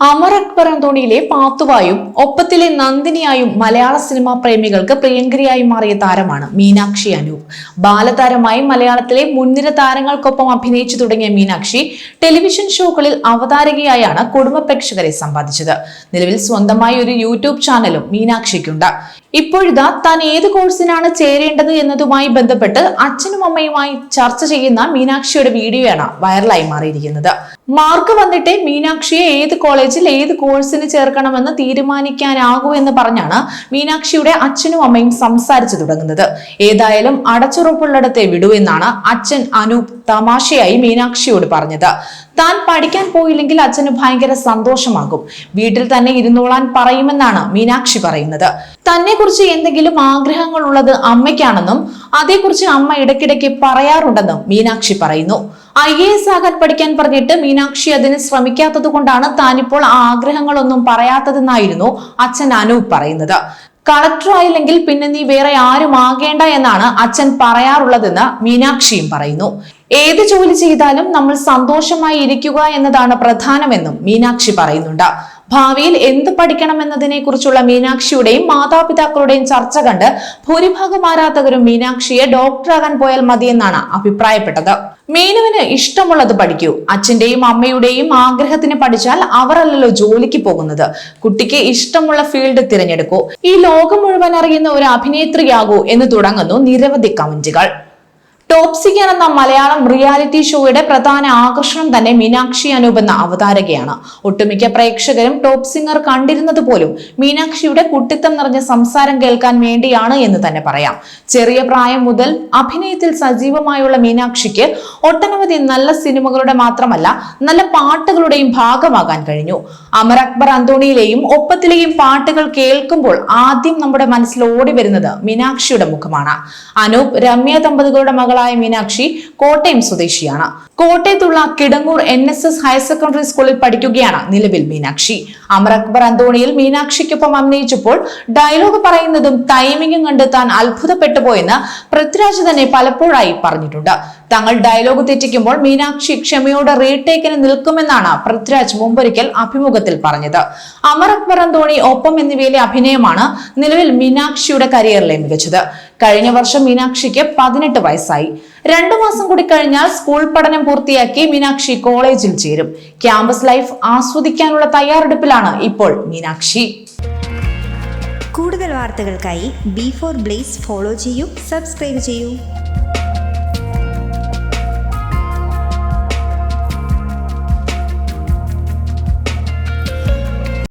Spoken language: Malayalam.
അമർ അക്ബർ അന്തോണിയിലെ പാത്തുവായും ഒപ്പത്തിലെ നന്ദിനിയായും മലയാള സിനിമാ പ്രേമികൾക്ക് പ്രിയങ്കരിയായി മാറിയ താരമാണ് മീനാക്ഷി അനൂപ്. ബാലതാരമായി മലയാളത്തിലെ മുൻനിര താരങ്ങൾക്കൊപ്പം അഭിനയിച്ചു തുടങ്ങിയ മീനാക്ഷി ടെലിവിഷൻ ഷോകളിൽ അവതാരകയായാണ് കുടുംബ പ്രേക്ഷകരെ സമ്പാദിച്ചത് നിലവിൽ സ്വന്തമായി ഒരു യൂട്യൂബ് ചാനലും മീനാക്ഷിക്കുണ്ട്. ഇപ്പോഴിതാ താൻ ഏത് കോഴ്സിനാണ് ചേരേണ്ടത് എന്നതുമായി ബന്ധപ്പെട്ട് അച്ഛനും അമ്മയുമായി ചർച്ച ചെയ്യുന്ന മീനാക്ഷിയുടെ വീഡിയോയാണ് വൈറലായി മാറിയിരിക്കുന്നത്. മാർക്ക് വന്നിട്ട് മീനാക്ഷിയെ ഏത് കോളേജിൽ ഏത് കോഴ്സിന് ചേർക്കണമെന്ന് തീരുമാനിക്കാനാകൂ എന്ന് പറഞ്ഞാണ് മീനാക്ഷിയുടെ അച്ഛനും അമ്മയും സംസാരിച്ചു തുടങ്ങുന്നത്. ഏതായാലും അടച്ചുറപ്പുള്ളിടത്തെ വിടൂ എന്നാണ് അച്ഛൻ അനൂപ് തമാശയായി മീനാക്ഷിയോട് പറഞ്ഞത്. താൻ പഠിക്കാൻ പോയില്ലെങ്കിൽ അച്ഛന് ഭയങ്കര സന്തോഷമാകും. വീട്ടിൽ തന്നെ ഇരുന്നോളാൻ പറയുമെന്നാണ് മീനാക്ഷി പറയുന്നത്. തന്നെ കുറിച്ച് എന്തെങ്കിലും ആഗ്രഹങ്ങൾ ഉള്ളത് അമ്മയ്ക്കാണെന്നും അതേക്കുറിച്ച് അമ്മ ഇടയ്ക്കിടയ്ക്ക് പറയാറുണ്ടെന്നും മീനാക്ഷി പറയുന്നു. ഐ എ എസ് ആകാൻ പഠിക്കാൻ പറഞ്ഞിട്ട് മീനാക്ഷി അതിന് ശ്രമിക്കാത്തത് കൊണ്ടാണ് താനിപ്പോൾ ആഗ്രഹങ്ങളൊന്നും പറയാത്തതെന്നായിരുന്നു അച്ഛൻ അനൂപ് പറയുന്നത്. കളക്ടർ ആയില്ലെങ്കിൽ പിന്നെ നീ വേറെ ആരും ആകേണ്ട എന്നാണ് അച്ഛൻ പറയാറുള്ളതെന്ന് മീനാക്ഷിയും പറയുന്നു. ഏത് ജോലി ചെയ്താലും നമ്മൾ സന്തോഷമായി ഇരിക്കുക എന്നതാണ് പ്രധാനമെന്നും മീനാക്ഷി പറയുന്നുണ്ട്. ഭാവിയിൽ എന്ത് പഠിക്കണമെന്നതിനെ കുറിച്ചുള്ള മീനാക്ഷിയുടെയും മാതാപിതാക്കളുടെയും ചർച്ച കണ്ട് ഭൂരിഭാഗം ആരാധകരും മീനാക്ഷിയെ ഡോക്ടറാകാൻ പോയാൽ മതിയെന്നാണ് അഭിപ്രായപ്പെട്ടത്. മീനുവിന് ഇഷ്ടമുള്ളത് പഠിക്കൂ. അച്ഛന്റെയും അമ്മയുടെയും ആഗ്രഹത്തിന് പഠിച്ചാൽ അവർ അല്ലല്ലോ ജോലിക്ക് പോകുന്നത്. കുട്ടിക്ക് ഇഷ്ടമുള്ള ഫീൽഡ് തിരഞ്ഞെടുക്കൂ. ഈ ലോകം മുഴുവൻ അറിയുന്ന ഒരു അഭിനേത്രിയാകൂ എന്ന് തുടങ്ങുന്നു നിരവധി കമന്റുകൾ. ടോപ് സിംഗർ എന്ന മലയാളം റിയാലിറ്റി ഷോയുടെ പ്രധാന ആകർഷണം തന്നെ മീനാക്ഷി അനൂപ് എന്ന അവതാരകയാണ്. ഒട്ടുമിക്ക പ്രേക്ഷകരും ടോപ് സിംഗർ കണ്ടിരുന്നത് പോലും മീനാക്ഷിയുടെ കുട്ടിത്തം നിറഞ്ഞ സംസാരം കേൾക്കാൻ വേണ്ടിയാണ് എന്ന് തന്നെ പറയാം. ചെറിയ പ്രായം മുതൽ അഭിനയത്തിൽ സജീവമായുള്ള മീനാക്ഷിക്ക് ഒട്ടനവധി നല്ല സിനിമകളുടെ മാത്രമല്ല നല്ല പാട്ടുകളുടെയും ഭാഗമാകാൻ കഴിഞ്ഞു. അമർ അക്ബർ അന്തോണിയിലെയും ഒപ്പത്തിലെയും പാട്ടുകൾ കേൾക്കുമ്പോൾ ആദ്യം നമ്മുടെ മനസ്സിൽ ഓടി വരുന്നത് മീനാക്ഷിയുടെ മുഖമാണ്. അനൂപ് രമ്യ ദമ്പതികളുടെ മകളായ മീനാക്ഷി കോട്ടയം സ്വദേശിയാണ് കോട്ടയത്തുള്ള Kidangoor N S S higher secondary സ്കൂളിൽ പഠിക്കുകയാണ് നിലവിൽ മീനാക്ഷി. അമർ അക്ബർ അന്തോണിയിൽ മീനാക്ഷിക്കൊപ്പം അഭിനയിച്ചപ്പോൾ ഡയലോഗ് പറയുന്നതും ടൈമിംഗും കണ്ട് താൻ അത്ഭുതപ്പെട്ടു പോയെന്ന് പൃഥ്വിരാജ് തന്നെ പലപ്പോഴായി പറഞ്ഞിട്ടുണ്ട്. തങ്ങൾ ഡയലോഗ് തെറ്റിക്കുമ്പോൾ മീനാക്ഷി ക്ഷമയോടെ റീടേക്കിന് നിൽക്കുമെന്നാണ് പൃഥ്വിരാജ് മുമ്പൊരിക്കൽ അഭിമുഖത്തിൽ പറഞ്ഞത്. അമർ അക്ബർ അന്തോണി ഒപ്പം എന്നിവയിലെ അഭിനയമാണ് നിലവിൽ മീനാക്ഷിയുടെ കരിയറിലെ മികച്ചത്. കഴിഞ്ഞ വർഷം മീനാക്ഷിക്ക് പതിനെട്ട് വയസ്സായി. രണ്ടു മാസം കൂടി കഴിഞ്ഞാൽ സ്കൂൾ പഠനം പൂർത്തിയാക്കി മീനാക്ഷി കോളേജിൽ ചേരും. ക്യാമ്പസ് ലൈഫ് ആസ്വദിക്കാനുള്ള തയ്യാറെടുപ്പിലാണ് ഇപ്പോൾ മീനാക്ഷി. കൂടുതൽ വാർത്തകൾക്കായി ബി ഫോർ ബ്ലേസ് ഫോളോ ചെയ്യൂ സബ്സ്ക്രൈബ് ചെയ്യൂ.